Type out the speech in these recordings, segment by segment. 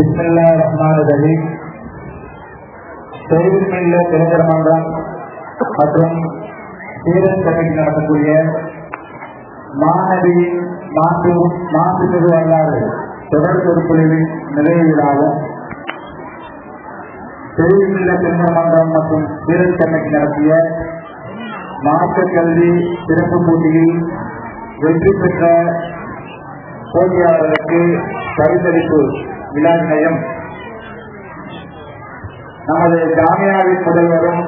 பிஸ்மில்லா ரஹ்மான் ரஹீம் தெரிவித்துள்ள திரைப்பட மன்றம் மற்றும் சீரன் கமிட்டி நடத்தக்கூடிய மாணவியின் மாற்று மாற்றுமிகு வரலாறு தொடர் பொறுப்புகளின் நிறைவு விழாவும் தெரிவித்துள்ள மன்றம் மற்றும் சீரன் கமிட்டி நடத்திய மாற்று கல்வி சிறப்பு போட்டியில் வெற்றி பெற்ற போட்டியாளர்களுக்கு பரிசளிப்பு விழா நமது ஜாமியாவின் முதல்வரும்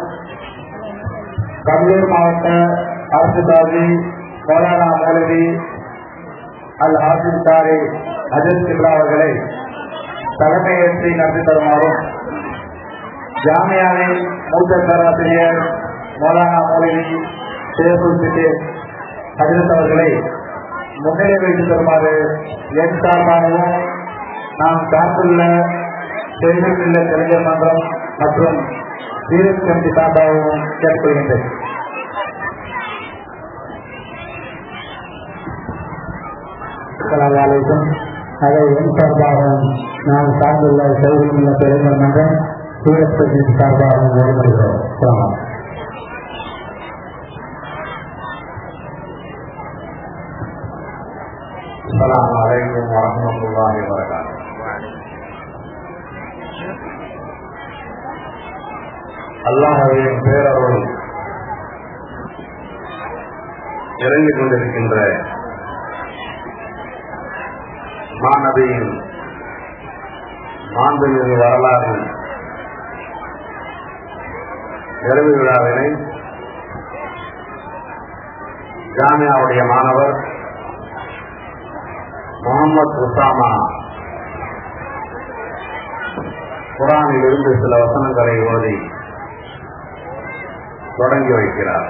கடலூர் மாவட்ட அரசு தாதி மௌலானா மௌலவி அல் ஹாசிம் தாரி அஜத் சிப்ரா அவர்களை தலைமையேற்றி நடத்தி தருமாறும் ஜாமியாவின் மூத்த பேராசிரியர் மௌலானா மௌலவி ஷேகுல் சிட்டேர் ஹஜரத் அவர்களை முன்னிலை வைத்து தருமாறு என் சார்பாகவும் நாம் சார்ந்துள்ள தெரிவித்துள்ள கலைஞர் மன்றம் மற்றும் சீரத் கமிட்டி சார்பாகவும் கேட்டுக்கொள்கின்றேன் அலைக்கும் அதை என் சார்பாகவும் நாம் சார்ந்துள்ள செய்தியுள்ள கலைஞர் மன்றம் சீரத் கமிட்டி சார்பாகவும் வழிபடுகிறோம் அஸ்ஸலாமு அலைக்கும். السلام عليكم ورحمة الله وبركاته அல்லாஹ்வின் பேரருள் இறங்கிக் கொண்டிருக்கின்ற மாணவியின் மாண்புமிகு வரலாறு நிறைவு விழாவினை ஜாமியாவுடைய மாணவர் முகமது உசாமா குரானில் இருந்து சில வசனங்களை ஓதி தொடங்கி வைக்கிறார்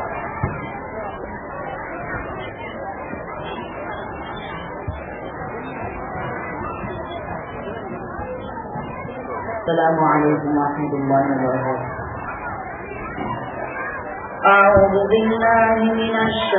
السلام عليكم ورحمة الله وبركاته أعوذ بالله من الشيطان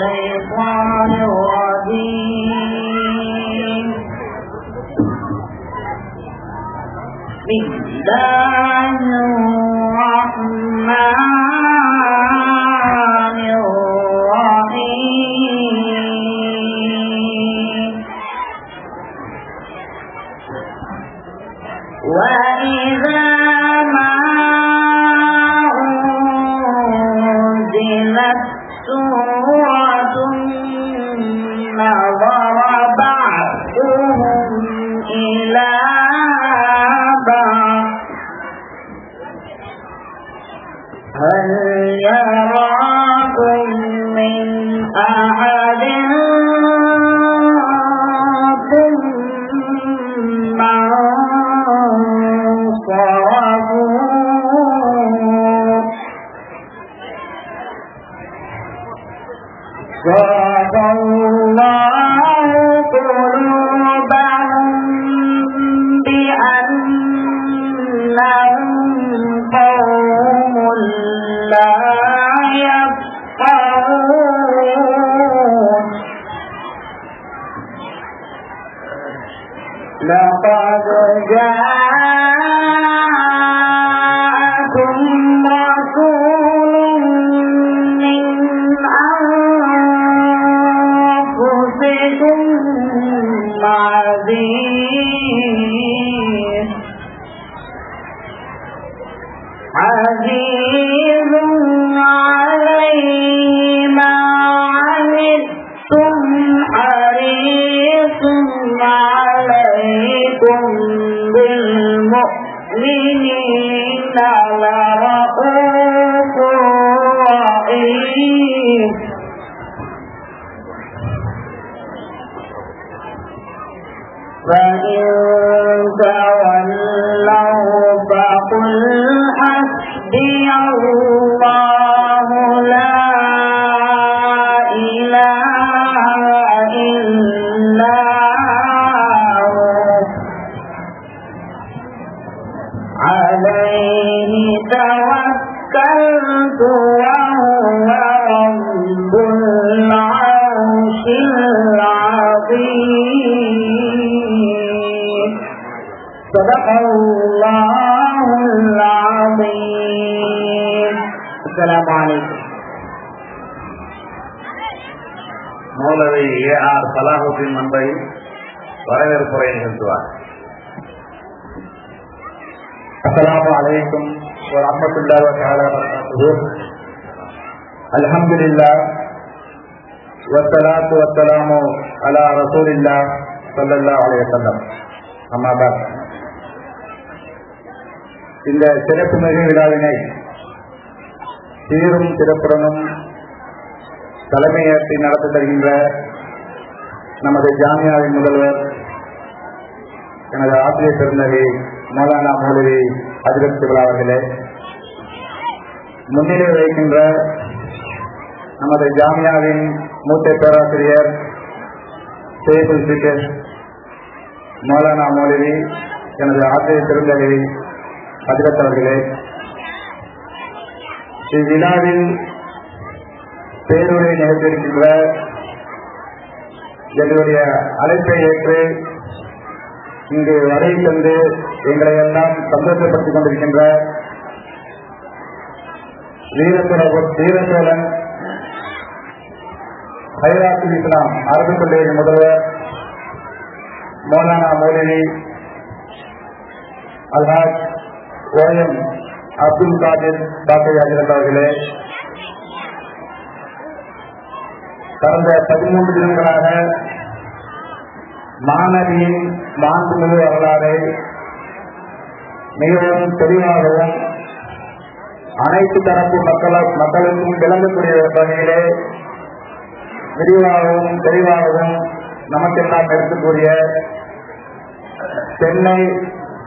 عليه توكلت وهو رب العرش العظيم صدق الله العظيم السلام عليكم மௌலவி ஏ ஆர் சலாஹுதீன் மன்பை வரவேற்புரை நிகழ்த்துவார் السلام عليكم ورحمة الله تعالى وبركاته الحمد لله والصلاة والسلام على رسول الله صلى الله عليه وسلم أما بعد இந்த சிறப்பு மிகு விழாவினை சீரும் சிறப்புடனும் தலைமையேற்றி நடத்தி தருகின்ற நமது ஜாமியாவின் முதல்வர் எனது ஆசிரியர் பெருந்தகை மௌலானா மௌலவி அதிரத் அவர்களே முன்னிலை வைக்கின்ற நமது ஜாமியாவின் மூத்த பேராசிரியர் சேபுல் சிக்கர் மௌலானா மௌலவி எனது ஆசிரியர் பெருந்தகை அதிரத் அவர்களே. இவ்விழாவில் பேருரை நிகழ்த்தியிருக்கின்ற எங்களுடைய அழைப்பை ஏற்று இங்கு வரை தந்து எங்களை எல்லாம் சந்தோஷப்படுத்திக் கொண்டிருக்கின்ற வீரசோழ வீரசோழன் ஹைராத்துல் இஸ்லாம் அரபு பள்ளியின் முதல்வர் மௌலானா மௌலவி Alhaj O M Abdul Kadir doctor ஹஜரத் அவர்களே கடந்த பதிமூன்று தினங்களாக மாணவியின் மாண்புமிகு வரலாறை மிகவும் தெளிவாகவும் அனைத்து தரப்பு மக்கள மக்களுக்கும் விளங்கக்கூடிய வகையிலே விரிவாகவும் தெளிவாகவும் நமக்கெல்லாம் எடுத்துக்கூடிய சென்னை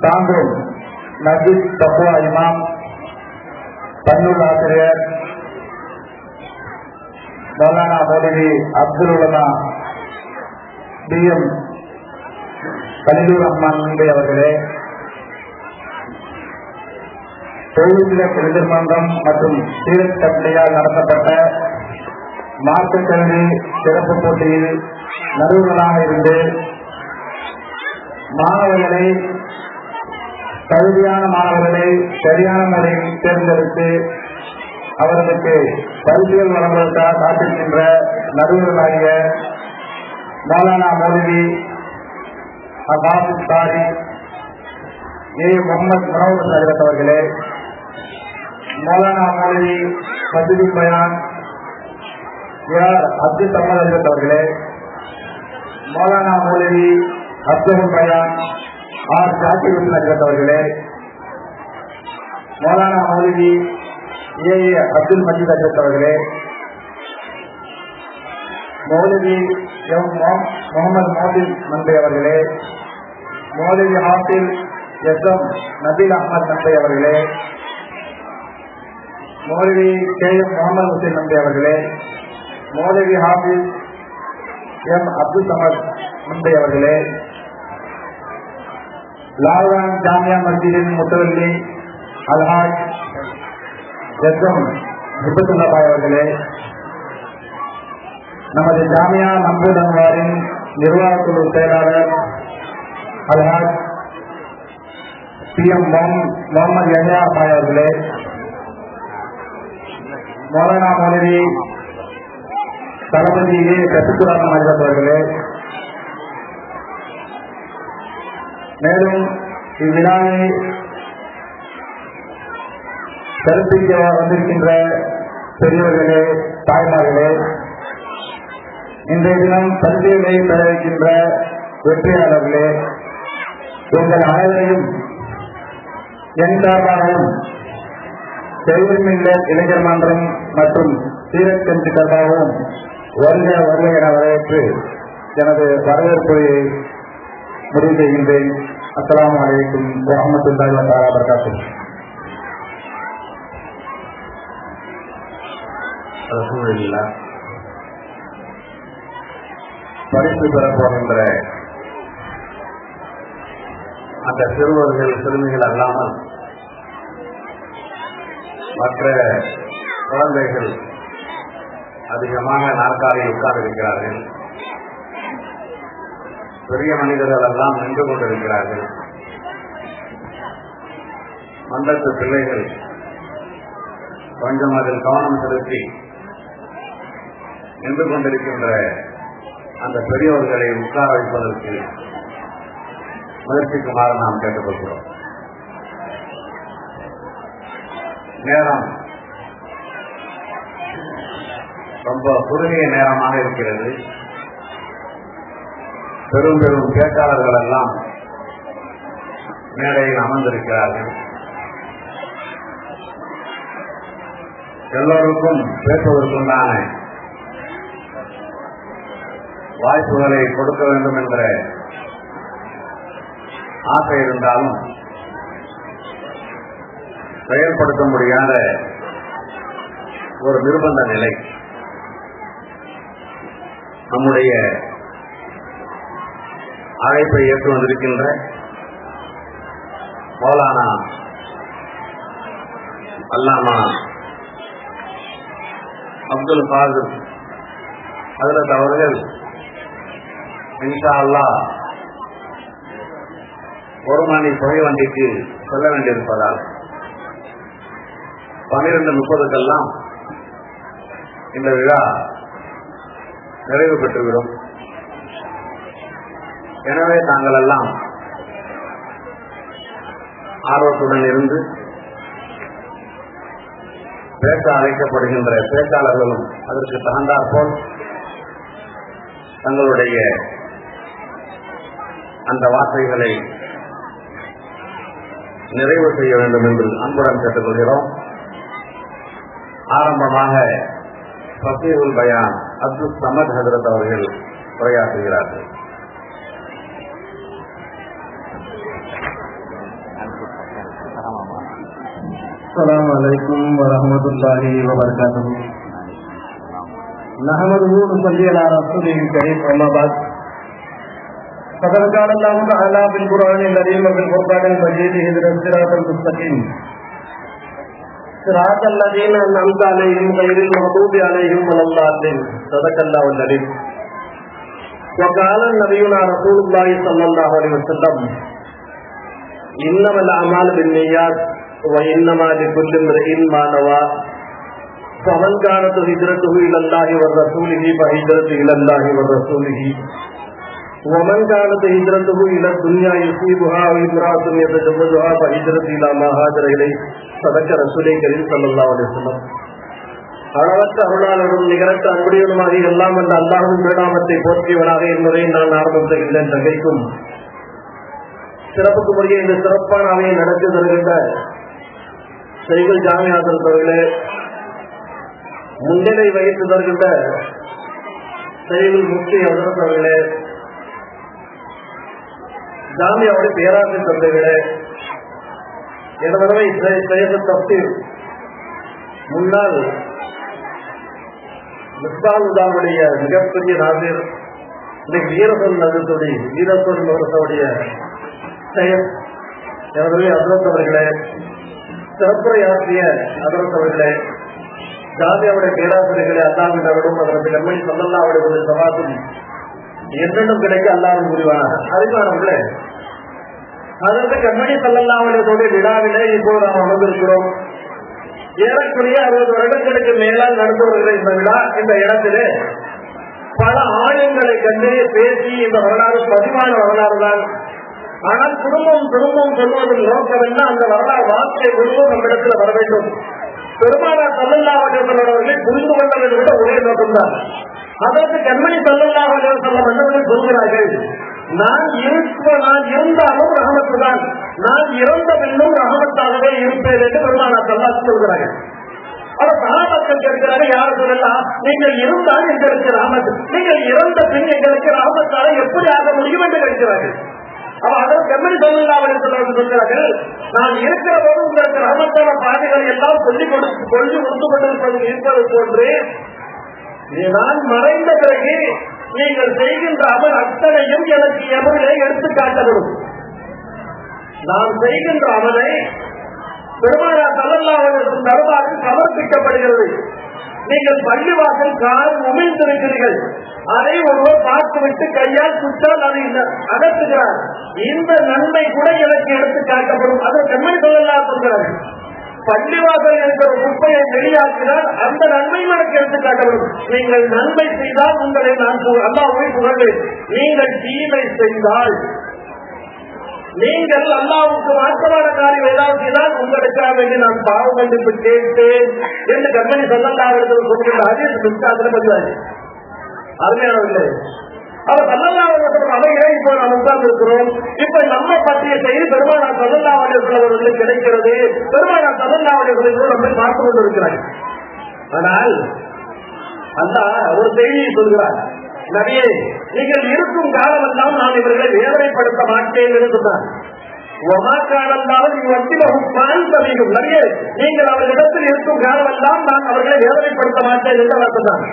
தாங்கும் நஜீத் தப்புவா இமாம் பன்னூர் ஆசிரியர் மௌலானா மௌலவி அப்துல் உலமா பி. எம். கலிதூர் அம்மா அவர்களே. தொழில்நுட்ப எதிர் மற்றும் சீரத் நடத்தப்பட்ட மாற்றுக்கல்வி கல்வி சிறப்பு போட்டியில் நடுவர்களாக இருந்து மாணவர்களை தகுதியான மாணவர்களை சரியான முறையில் தேர்ந்தெடுத்து அவர்களுக்கு பரிசுகள் வழங்குவதற்காக காத்திருக்கின்ற நடுவர்களாகிய மௌலானா மௌலவி அபாபு சாரி ஏ. முகமது மனோகர் நகரத் அவர்களே மௌலானா மௌலவி மசூதி பயான். அப்துல் தமிழ் அஜரத் அவர்களே. மௌலானா மௌலவி அப்துல் பயான். ஆர். ஜாக்கி அஜரத் அவர்களே. மௌலானா மௌலவி ஏ. அப்துல் மஜீத் அஜரத் அவர்களே. மௌலவி எம். முகமது மோதின் நன்பை அவர்களே. மௌலவி ஹாஃபில் எஸ். எம். நபீல் அகமது நன்பை அவர்களே. மௌலவி கே. எம் முகமது ஹுசைன் நம்பி அவர்களே மௌலவி ஹாபிஸ் எம். அப்துல் சமத் நம்பி அவர்களே லால்வான் ஜாமியா மஸ்ஜிதின் முத்தவல்லி அல்ஹாஜ் எஸ்எம் ஹிபத்துல்லாபாய் அவர்களே நமது ஜாமியா நிர்வாக நிர்வாகக்குழு செயலாளர் அல்ஹாஜ் பி. எம். முகமது யஹ்யா பாய் அவர்களே மௌலானா மௌலவி தளபதி ஏ கசிபுராமன் அவர்களே. மேலும் இவ்விழாவை கருத்திக்க வந்திருக்கின்ற பெரியவர்களே தாய்மார்களே இன்றைய தினம் பரிசுகளை பெற வைக்கின்ற வெற்றியாளர்களே எங்கள் அனைவரையும் என் சார்பாகவும் செய்வமில்ல இளைஞர் மன்றம் மற்றும் சீரத் கமிட்டி சார்பாகவும் வருக வருக என வரவேற்று எனது வரவேற்புரையை முடிவு செய்கின்றேன். அஸ்ஸலாமு அலைக்கும் வரஹ்மத்துல்லாஹி வ தஆலா வபரகாத்துஹு. ரசூலில்லா பரிசு பெறப் போகின்ற அந்த சிறுவர்கள் சிறுமிகள் அல்லாமல் மற்ற குழந்தைகள் அதிகமாக நாற்காலியில் உட்கார்ந்திருக்கிறார்கள். பெரிய மனிதர்கள் எல்லாம் நின்று கொண்டிருக்கிறார்கள். மண்டத்து பிள்ளைகள் கொஞ்சம் அதில் கவனம் செலுத்தி நின்று கொண்டிருக்கின்ற அந்த பெரியவர்களை உட்கார வைப்பதற்கு முயற்சிக்குமாறு நாம் கேட்டுக்கொள்கிறோம். நேரம் ரொம்ப குறுகிய நேரமாக இருக்கிறது. பெரும் பெரும் பேச்சாளர்கள் எல்லாம் மேடையில் அமர்ந்திருக்கிறார்கள். எல்லோருக்கும் பேசுவதற்குண்டான வாய்ப்புகளை கொடுக்க வேண்டும் என்ற ஆசை இருந்தாலும் செயல்படுத்த முடியாத ஒரு நிர்பந்த நிலை. நம்முடைய அழைப்பை ஏற்று வந்திருக்கின்ற மௌலானா அல்லாமா அப்துல் காதர் அதில் அவர்கள் இன்ஷா அல்லாஹ் ஒரு மணி புகை வண்டிக்கு செல்ல வேண்டியிருப்பதால் பன்னிரண்டு முப்பதுக்கெல்லாம் இந்த விழா நிறைவு பெற்றுவிடும். எனவே தாங்கள் எல்லாம் ஆர்வத்துடன் இருந்து பேச அழைக்கப்படுகின்ற பேச்சாளர்களும் அதற்கு தகுந்தாற்போல் தங்களுடைய அந்த வார்த்தைகளை நிறைவு செய்ய வேண்டும் என்று அன்புடன் கேட்டுக்கொள்கிறோம். ஆரம்பமாக ஃபசீவுல் பயான் அப்துல் சமத் ஹசரத் அவர்கள் உரையாற்றுகிறார்கள் السلام عليكم ورحمة الله وبركاته نحمده ونصلي على رسوله الكريم أما بعد فقد قال الله تعالى في القرآن الكريم وفي القرآن المجيد اهدنا الصراط المستقيم صراط الذين أنعمت عليهم غير المغضوب عليهم ولا الضالين. صدق الله العليم وقال نبينا رسول الله صلى الله عليه وسلم، إنما الأعمال بالنيات وإنما لكل امرئ ما نوى. فمن كانت هجرته إلى الله ورسوله فهجرته إلى الله ورسوله ومن كانت هجرته إلى الدنيا يصيبها أو امرأة يتزوجها فهجرته إلى ما هاجر إليه صدق رسول كريم صلى الله عليه وسلم அளவற்ற அருளாளரும் நிகரற்ற அன்புடையவனுமாக எல்லாம் வந்த அல்லாஹும் திருநாமத்தை போற்றியவனாக என்பதை நான் ஆரம்பம் செய்கின்றேன் தகைக்கும் சிறப்புக்கு முறையே இந்த சிறப்பான அவையை நடத்தி தருகின்ற செய்கள் ஜாமியாதர்களே முன்னிலை வகித்து தருகின்ற செய்கள் முக்கிய அவர்களே ஜாமியாவுடைய பேராசை தந்தைகளே எனதடவை செய்த தப்பு. முன்னால் முஸ்தானுதாவுடைய மிகப்பெரிய நாசிர் இன்னைக்கு வீரசன் நகரத்துடைய வீரசன் நகரத்துடைய செயல் எனவே அசரத் அவர்களே சிறப்புரையாற்றிய அசரத் அவர்களே ஜாதியாவுடைய பேராசிரியர்களே அல்லாவினரும் அதற்கு கண்மணி சொல்லல்லாவுடைய சவாசும் என்னென்னும் கிடைக்க அல்லாவும் புரிவானாக. அறிவானவர்களே அதற்கு கண்மணி சல்லல்லாவுடைய விழாவிலே இப்போது நாம் அமர்ந்திருக்கிறோம். ஏறக்குறைய அறுபது வருடங்களுக்கு மேலால் நடந்து வருகிற இந்த விழா இந்த இடத்திலே பல ஆயுதங்களை கண்டு பேசி இந்த வரலாறு பதிவான வரலாறு தான். ஆனால் குடும்பம் குடும்பம் சொல்வதன் நோக்கம் என்ன? அந்த வரலாறு வார்த்தை குடும்பம் நம்மிடத்தில் வர வேண்டும் பெருமானார் சல்லல்லா அவர்களை புரிந்து கொண்டதை விட ஒரே நோக்கம்தான் அதற்கு கண்மணி சல்லல்லா அவர்கள் சொல்ல மன்னர்கள் சொல்கிறார்கள்? நான் இருப்ப நான் இருந்தாலும் ரகமத்து தான் நான் இறந்த பின்னும் ரகமத்தாகவே இருப்பேன் என்று பெருமானார் சல்லா சொல்கிறார்கள். அவர் சகாபாக்கள் கேட்கிறார்கள் யார் சொல்லலாம் நீங்கள் இருந்தால் எங்களுக்கு ராமத் நீங்கள் இறந்த பின் எங்களுக்கு ராமத்தால எப்படி ஆக முடியும்? என்று கேட்கிறார்கள். அவ அதற்கு கம்மனி சொல்கிறார்கள் நான் இருக்கிற போது உங்களுக்கு ரஹமத்தான பாதைகளை எல்லாம் சொல்லிக் கொடுத்து கொண்டு கொடுத்து கொண்டிருப்பது இருப்பது போன்று நான் மறைந்த பிறகு நீங்கள் செய்கின்ற அமல் அத்தனையும் எனக்கு எவரிலே எடுத்து காட்டப்படும் நான் செய்கின்ற அமலை பெருமானா சல்லல்லாவின் தரவாக சமர்ப்பிக்கப்படுகிறது. நீங்கள் பள்ளிவாசல் கால் உமிழ்ந்திருக்கிறீர்கள். அதை ஒருவர் பார்த்துவிட்டு கையால் சுற்றால் அதை அகற்றுகிறார். இந்த நன்மை கூட எனக்கு எடுத்து காட்டப்படும் அதை கண்மணி சொல்லலாம் சொல்கிறார்கள் பள்ளிவாசல் என்கிற குப்பையை வெளியாக்கினால் அந்த நன்மை எனக்கு எடுத்து நீங்கள் நன்மை செய்தால் உங்களை நான் அல்லாஹ்வை புகழ்வேன். நீங்கள் தீமை செய்தால். நீங்கள் அல்லாவுக்கு மாற்றமான காரியம் ஏதாவது செய்தால் உங்களுக்காக வேண்டி நான் பாவ மன்னிப்பு கேட்டேன் என்று கம்பெனி சொல்லலாம் சொல்கின்ற அதீஸ் புஸ்தாத்துல பதிவாரு அருமையானவில்லை அவர் சல்லல்லாவுடைய அவையிலே இப்போ நாம் உட்கார்ந்து இருக்கிறோம் இப்ப நம்ம பற்றிய செய்தி பெருமானார் சல்லல்லாவுடைய அவர்களுக்கு கிடைக்கிறது பெருமானார் சல்லல்லாவுடைய நம்மை பார்த்து கொண்டிருக்கிறார் ஆனால் அல்லாஹ் ஒரு செய்தியை சொல்கிறார் நபியே நீங்கள் இருக்கும் காலமெல்லாம் நான் இவர்களை வேதனைப்படுத்த மாட்டேன் என்று சொன்னார் ஒமாக்காலந்தாலும் வட்டிலகும் பாந்தமையும் நிறைய நீங்கள் அவர்களிடத்தில் இருக்கும் காலமெல்லாம் நான் அவர்களை வேதனைப்படுத்த மாட்டேன் என்று அவர் சொன்னார்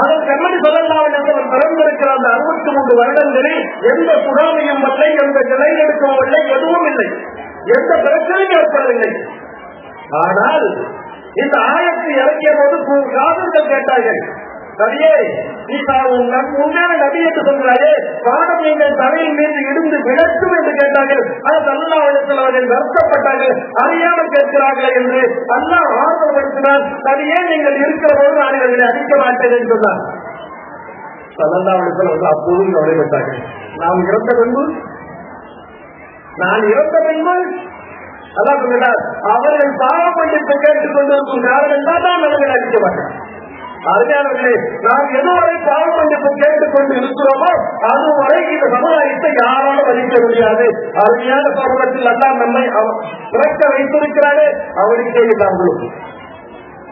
அதன் கண்மணி சொல்லலாம் பிறந்திருக்கிற அந்த அறுபத்தி மூன்று வருடங்களில் எந்த சுனாமியும் இல்லை எந்த நிலையெடுக்கவும் இல்லை எதுவும் இல்லை. எந்த பிரச்சனையும் ஏற்படவில்லை. ஆனால் இந்த ஆயத்தை இறக்கிய போது காதல்கள் கேட்டார்கள். நபியே நீ நம் உண்மையான நபி என்று சொல்கிறாரே பாடம் எங்கள் தலையின் மீது இருந்து விளக்கும் என்று கேட்டார்கள். அது அல்லா இடத்தில் அவர்கள் வருத்தப்பட்டார்கள். அறியாமல் கேட்கிறார்கள் என்று அல்லா ஆர்வப்படுத்தினார் நபியே நீங்கள் இருக்கிற போது நான் இவர்களை அடிக்க மாட்டேன் என்று சொன்னார். சல்லல்லா வயசில் வந்து அப்போதும் கவலைப்பட்டார்கள் நாம் இறந்த பின்பு நான் இறந்த பின்பு அதான் சொல்கிறார் அவர்கள் பாவம் மன்னிப்பு கேட்டுக் கொண்டிருக்கும் காரணம் தான் நான் அவர்களை அடிக்க மாட்டேன். அருமையானவர்களே நாம் எதுவரை பாவம் மன்னிப்பு கேட்டுக்கொண்டு இருக்கிறோமோ அதுவரை இந்த சமுதாயத்தை யாராலும் வகிக்க முடியாது. அருமையான சமூகத்தில் எல்லாம் நம்மை பிறக்க வைத்திருக்கிறாரே அவருக்கே இல்லாமல்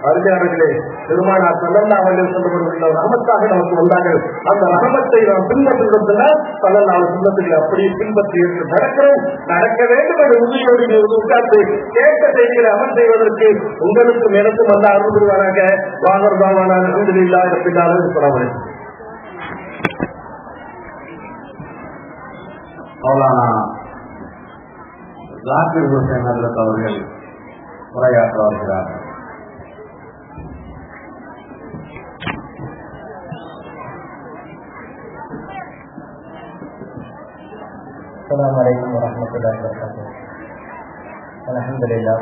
அருமையானவர்களே பெருமானார் சொல்லல்லா அவர்கள் சொல்லப்படுகின்ற ரகமத்தாக நமக்கு வந்தார்கள். அந்த ரகமத்தை நாம் பின்பற்றுகிறதுனால் சொல்லல்லா சுண்ணத்தில் அப்படியே பின்பற்றி என்று நடக்கிறோம். நடக்க வேண்டும் என்ற உறுதியோடு நீங்கள் உட்கார்ந்து கேட்ட செய்திகளை அமல் செய்வதற்கு உங்களுக்கும் எனக்கும் வந்த அருள் புரிவாராக. வாகர் பாவான அலமதுல்லா பின்னாலும் சொல்லவரை மௌலானா ஜாக்கிர் ஹுசேன் அல்லத் அவர்கள் உரையாற்ற வருகிறார்கள் السلام عليكم ورحمة الله وبركاته. الحمد لله.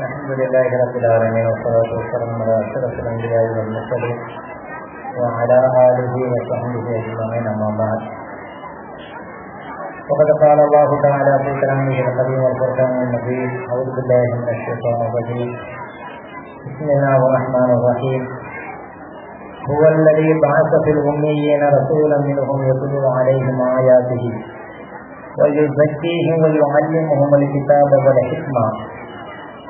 الحمد لله رب العالمين والصلاة والسلام على أشرف الأنبياء والمرسلين وعلى آله وصحبه أجمعين أما بعد. وقد قال الله تعالى في كلامه القديم والفرقان المجيد أعوذ بالله من الشيطان الرجيم. بسم الله الرحمن الرحيم. هو الذي بعث في الأميين رسولا منهم يتلو عليهم آياته ويزكيهم ويعلمهم الكتاب والحكمة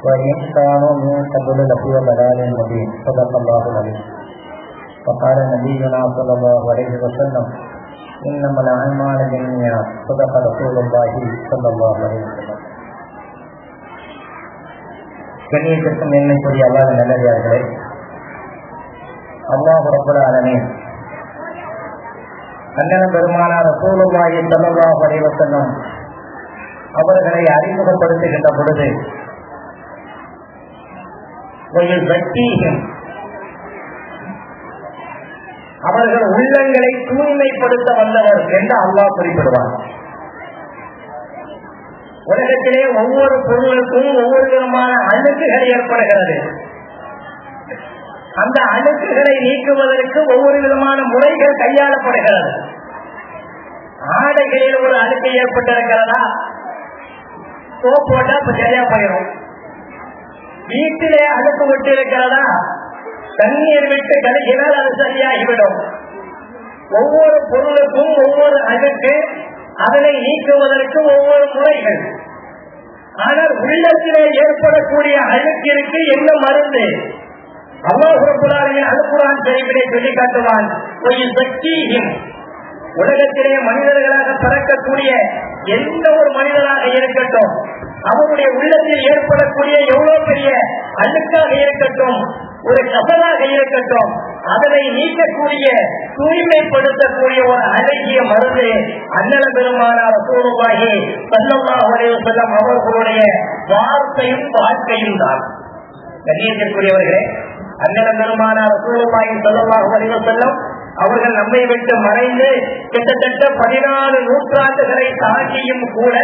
وإن كانوا من قبل لفي ضلال مبين صدق الله العليم وقال نبينا صلى الله عليه وسلم إنما الأعمال بالنيات صدق رسول الله صلى الله عليه وسلم கண்ணியத்திற்கும் மேன்மைக்குரிய அல்லாத நல்லதார்களே அல்லாஹ் ரப்பல் ஆலமீன். அண்ணன் பெருமானார் ரசூலுல்லாஹி ஸல்லல்லாஹு அலைஹி வஸல்லம் அவர்களை அறிமுகப்படுத்துகின்ற பொழுது வயுஸக்கீஹிம் அவர்கள் உள்ளங்களை தூய்மைப்படுத்த வந்தவர் என்று அல்லாஹ் குறிப்பிடுவார். உலகத்திலே ஒவ்வொரு பொருளுக்கும் ஒவ்வொரு விதமான அழுக்குகள் ஏற்படுகிறது. அந்த அழுக்குகளை நீக்குவதற்கு ஒவ்வொரு விதமான முறைகள் கையாளப்படுகிறது. ஆடைகளில் ஒரு அழுக்கு ஏற்பட்டிருக்கிறதா? சோப் போட்டா இப்ப சரியா போயிடும். வீட்டிலே அழுக்கு விட்டு இருக்கிறதா தண்ணீர் விட்டு கழுகினால் அது சரியாகிவிடும். ஒவ்வொரு பொருளுக்கும் ஒவ்வொரு அழுக்கு அதனை நீக்குவதற்கு ஒவ்வொரு முறைகள். ஆனால் உள்ளத்திலே ஏற்படக்கூடிய அழுக்கிற்கு என்ன மருந்து? அல்லாஹுரானின் அனுப்புறான் செய்திகளை சொல்லி காட்டுவான் ஒரு சக்தியும் உலகத்திலே மனிதர்களாக பிறக்கக்கூடிய எந்த ஒரு மனிதனாக இருக்கட்டும் அவருடைய உள்ளத்தில் ஏற்படக்கூடிய எவ்வளவு பெரிய அழுக்காக இருக்கட்டும் ஒரு கபலாக இருக்கட்டும் அதனை நீக்கக்கூடிய தூய்மைப்படுத்தக்கூடிய ஒரு அழகிய மருந்து அண்ணல பெருமானார் சூழ்வாகி செல்லமாக செல்லம் அவர்களுடைய வார்த்தையும் வாழ்க்கையும் தான். கண்ணியத்திற்குரியவர்களே அண்ணல பெருமானார் சூழ்வாகி வரைவ அவர்கள் நம்மை விட்டு மறைந்து கிட்டத்தட்ட பதினாலு நூற்றாண்டுகளை தாண்டியும் கூட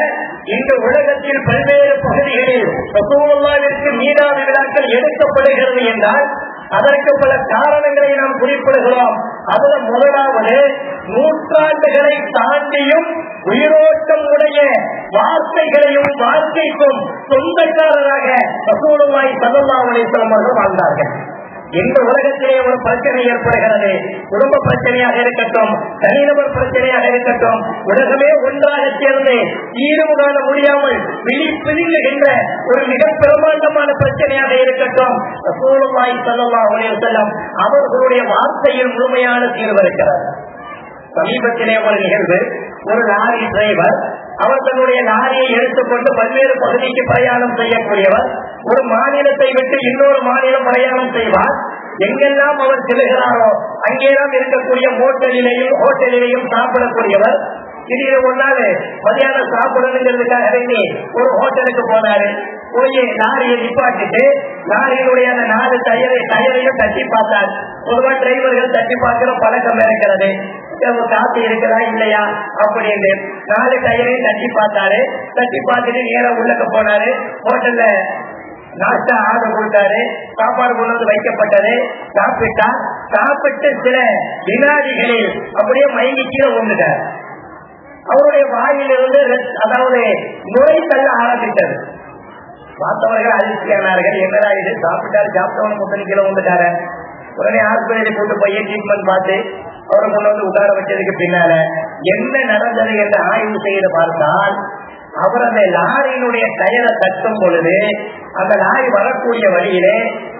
இந்த உலகத்தில் பல்வேறு பகுதிகளில் ரசூலுல்லாவிற்கு மீதான விழாக்கள் எடுக்கப்படுகிறது என்றால் அதற்கு பல காரணங்களை நாம் குறிப்பிடுகிறோம். அதுல முதலாவது நூற்றாண்டுகளை தாண்டியும் உயிரோட்டம் உடைய வார்த்தைகளையும் வாழ்க்கைக்கும் சொந்தக்காரராக ரசூலுல்லாஹி ஸல்லல்லாஹு அலைஹி அவர்கள் வாழ்ந்தார்கள். இந்த உலகத்திலே ஒரு பிரச்சனை ஏற்படுகிறது. குடும்ப பிரச்சனையாக இருக்கட்டும் தனிநபர் பிரச்சனையாக இருக்கட்டும் உலகமே ஒன்றாக சேர்ந்து ஈடும் காண முடியாமல் விழி பிதுங்குகின்ற ஒரு மிக பிரமாண்டமான பிரச்சனையாக இருக்கட்டும். சூழலாய் சொல்லலாம் அலைஹி வஸல்லம் அவர்களுடைய வார்த்தையில் முழுமையான தீர்வு இருக்கிறது. சமீபத்திலே ஒரு நிகழ்வு ஒரு லாரி டிரைவர் அவர் தன்னுடைய லாரியை எடுத்துக்கொண்டு பல்வேறு பகுதிக்கு பிரயாணம் செய்யக்கூடியவர் ஒரு மாநிலத்தை விட்டு இன்னொரு மாநிலம் பிரயாணம் செய்வார். எங்கெல்லாம் அவர் செல்கிறாரோ அங்கெல்லாம் இருக்கக்கூடிய மோட்டலிலேயும் ஹோட்டலிலையும் சாப்பிடக்கூடியவர். திடீர்னு ஒரு நாள் மதியானம் சாப்பிடணுங்கிறதுக்காக வேண்டி ஒரு ஹோட்டலுக்கு போனாரு. போய் லாரியை நிப்பாட்டிட்டு லாரியினுடைய அந்த நாலு டயரை டயரையும் தட்டி பார்த்தார். பொதுவா டிரைவர்கள் தட்டி பார்க்கிற பழக்கம் இருக்கிறது. நம்ம காசு இருக்குதா இல்லையா அப்படின்னு நாலு டயரையும் தட்டி பார்த்தாரு. தட்டி பார்த்துட்டு நேரம் உள்ளக்க போனாரு. ஹோட்டல்ல நாட்டா ஆர்டர் கொடுத்தாரு சாப்பாடு கொண்டு வந்து வைக்கப்பட்டது. சாப்பிட்டா சாப்பிட்ட சில வினாடிகளில் அப்படியே மயங்கி கீழே விழுந்துட்டார். அவருடைய வாயிலிருந்து அதாவது நுரை தள்ள ஆரம்பித்தது. பார்த்தவர்கள் அதிர்ச்சியானார்கள் என்னடா இது? சாப்பிட்டாரு சாப்பிட்டவனு முத்தனி கிலோ வந்துட்டாரு உடனே ஹாஸ்பிட்டலில் கூட்டு போய் ட்ரீட்மெண்ட் பார்த்து அவரை கொண்டு வந்து உட்கார வச்சதுக்கு பின்னால என்ன நடந்தது என்று ஆய்வு செய்து பார்த்தால் அவர் அந்த லாரியினுடைய டயரை தட்டும் பொழுது அந்த லாரி வரக்கூடிய வழியிலே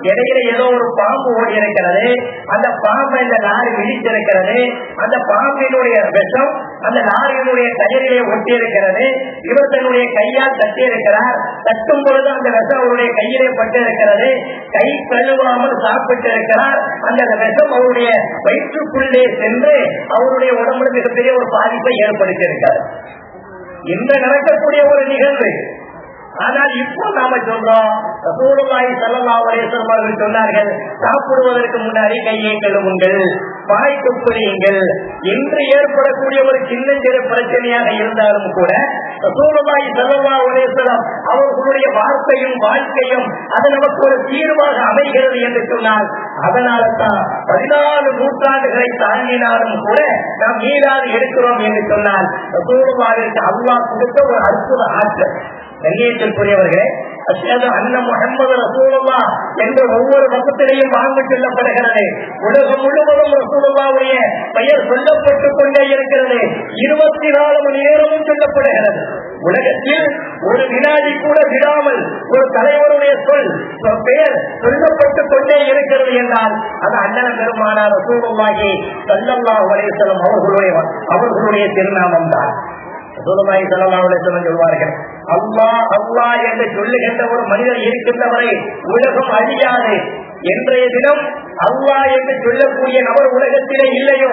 இடையில ஏதோ ஒரு பாம்பு ஓடி இருக்கிறது. அந்த பாம்பை இந்த லாரி விழித்திருக்கிறது அந்த பாம்பினுடைய விஷம் அந்த லாரியினுடைய டயரிலே ஒட்டி இருக்கிறது இவர் தன்னுடைய கையால் தட்டி இருக்கிறார் தட்டும் பொழுது அந்த விஷம் அவருடைய கையிலே பட்டு இருக்கிறது கை கழுவாமல் சாப்பிட்டு இருக்கிறார் அந்த விஷம் அவருடைய வயிற்றுக்குள்ளே சென்று அவருடைய உடம்புல மிகப்பெரிய ஒரு பாதிப்பை ஏற்படுத்தி இருக்கிறார் இன்று நடக்கக்கூடிய ஒரு நிகழ்வு. ஆனால் இப்போ நாம சொல்றோம் சூழலாய் ஸல்லல்லாஹு அலைஹி அவர்கள் சொன்னார்கள் சாப்பிடுவதற்கு முன்னாடி கையை கழுவுங்கள் பாய் துப்புறீங்கள் என்று ஏற்படக்கூடிய ஒரு சின்னஞ்சிறு பிரச்சனையாக இருந்தாலும் கூட சூழலாய் ஸல்லல்லாஹு அவர்களுடைய வார்த்தையும் வாழ்க்கையும் அது நமக்கு ஒரு தீர்வாக அமைகிறது என்று சொன்னால் அதனால்தான் பதினாலு நூற்றாண்டுகளை தாங்கினாலும் கூட நாம் மீதாது எடுக்கிறோம் என்று சொன்னால் ரசூலுல்லாஹிற்கு அல்லா கொடுத்த ஒரு அற்புத ஆற்றல். கண்ணியத்திற்குரியவர்களே அஷ்ஹது அன்ன முஹம்மது ரசூலுல்லா என்ற ஒவ்வொரு பக்கத்திலேயும் வாழ்ந்து செல்லப்படுகிறது. உலகம் முழுவதும் ரசூலுல்லாவுடைய பெயர் சொல்லப்பட்டுக் கொண்டே இருக்கிறது. இருபத்தி நாலு மணி நேரமும் சொல்லப்படுகிறது. உலகத்தில் ஒரு வினாடி கூட விடாமல் ஒரு தலைவருடைய சொல் பெயர் சொல்லப்பட்டுக் கொண்டே இருக்கிறது என்றால் அது அண்ணன பெருமானார் ரசூலுல்லாஹி ஸல்லல்லாஹு உலகம் அவர்களுடைய அவர்களுடைய திருநாமம் தான். ரசூலுல்லாஹி ஸல்லல்லாஹு அலைஹி சொல்வார்கள் அல்லா அல்லா என்று சொல்லுகின்ற ஒரு மனிதர் இருக்கின்றவரை உலகம் அழியாது. என்றைய தினம் அல்லா என்று சொல்லக்கூடிய நபர் உலகத்திலே இல்லையோ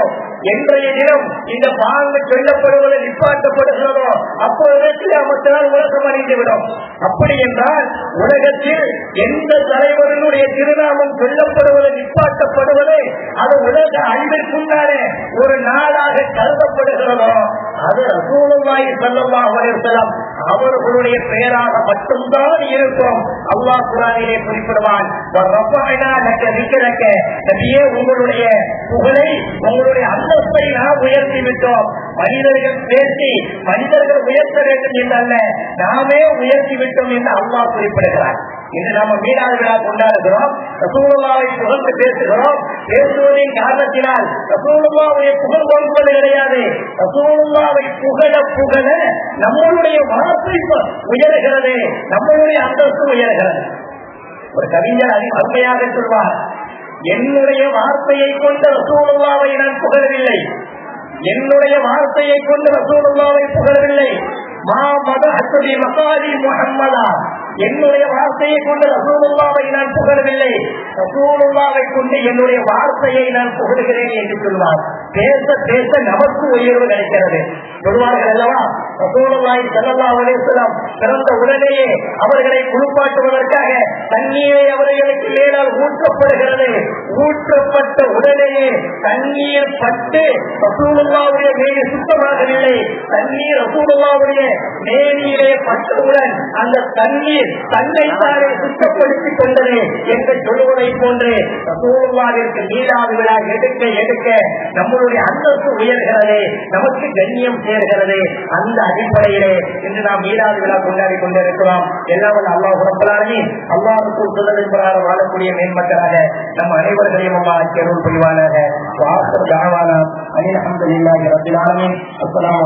என்றைய தினம் இந்த பாங்கு சொல்லப்படுவது நிப்பாட்டப்படுகிறதோ அப்பொழுது அமர்த்தினால் உலகம் அழிந்துவிடும். அப்படி என்றால் உலகத்தில் எந்த தலைவர்களுடைய திருநாமம் சொல்லப்படுவது நிப்பாட்டப்படுவது அது உலக அழிவிற்குண்டான ஒரு நாளாக கருதப்படுகிறதோ அது ரசூலுல்லாஹி செல்லமாக இருக்கலாம் அவர்களுடைய பெயராக மட்டும்தான் இருக்கும். அல்லா குரானிலே குறிப்பிடுவான் உங்களுடைய புகழை உங்களுடைய அந்தஸ்தை நாம் உயர்த்தி விட்டோம் மனிதர்கள் பேசி மனிதர்கள் உயர்த்த வேண்டும் என்றல்ல நாமே உயர்த்தி விட்டோம் என்று அல்லாஹ் குறிப்பிடுகிறார் இன்று நாம மீனாது விழா கொண்டாடுகிறோம் ரசூலுல்லாவை புகழ்ந்து பேசுகிறோம் பேசுவதின் காரணத்தினால் ரசூலுல்லாவுடைய புகழ் கொடுப்பது கிடையாது. ரசூலுல்லாவை புகழ புகழ நம்மளுடைய வார்த்தை உயர்கிறது நம்மளுடைய அந்தஸ்து உயர்கிறது. ஒரு கவிஞர் அதி அருமையாக சொல்வார் என்னுடைய வார்த்தையை கொண்டு ரசூலுல்லாவை நான் புகழவில்லை. என்னுடைய வார்த்தையை கொண்டு ரசூலுல்லாவை புகழவில்லை. மா மத அசதி மசாலி முஹம்மதா என்னுடைய வார்த்தையை கொண்டு ரசூலுல்லாவை நான் புகழவில்லை. ரசூலுல்லாவை கொண்டு என்னுடைய வார்த்தையை நான் புகழுகிறேன் என்று சொல்வார். பேச பேச நமக்கு உயர்வு கிடைக்கிறது. சொல்வார்கள் அல்லவா? ரசூலுல்லாஹி ஸல்லல்லாஹு அலைஹி பிறந்த உடனேயே அவர்களை குளிப்பாட்டுவதற்காக தண்ணீரை அவர்களுக்கு மேலால் ஊற்றப்படுகிறது. ஊற்றப்பட்ட உடனேயே தண்ணீர் பட்டு ரசூலுல்லாவுடைய மேலே சுத்தமாகவில்லை. தண்ணீர் ரசூலுல்லாவுடைய மேனியிலே பட்டவுடன் அந்த தண்ணீர் தன்னைத்தானே சுத்தப்படுத்திக் கொண்டது என்று சொல்லுவதை போன்று ரசூலுல்லாவிற்கு மீளாது விழா எடுக்க எடுக்க நம்மளுடைய அந்தஸ்து உயர்கிறது நமக்கு கண்ணியம் சேர்கிறது அந்த அடிப்படையிலே இன்று நாம் மீளாது விழா கொண்டாடி கொண்டிருக்கிறோம். எல்லாம் அல்லாஹ் ரப்பலானே அல்லாவுக்கு உத்தரவின் வாழக்கூடிய மேம்பட்டராக நம் அனைவர்களையும் அம்மா அருள் புரிவானாக. வாசல் தாவானா. அனில் அஹமதுல்லாஹி ரப்பில் ஆலமீன். அஸ்ஸலாமு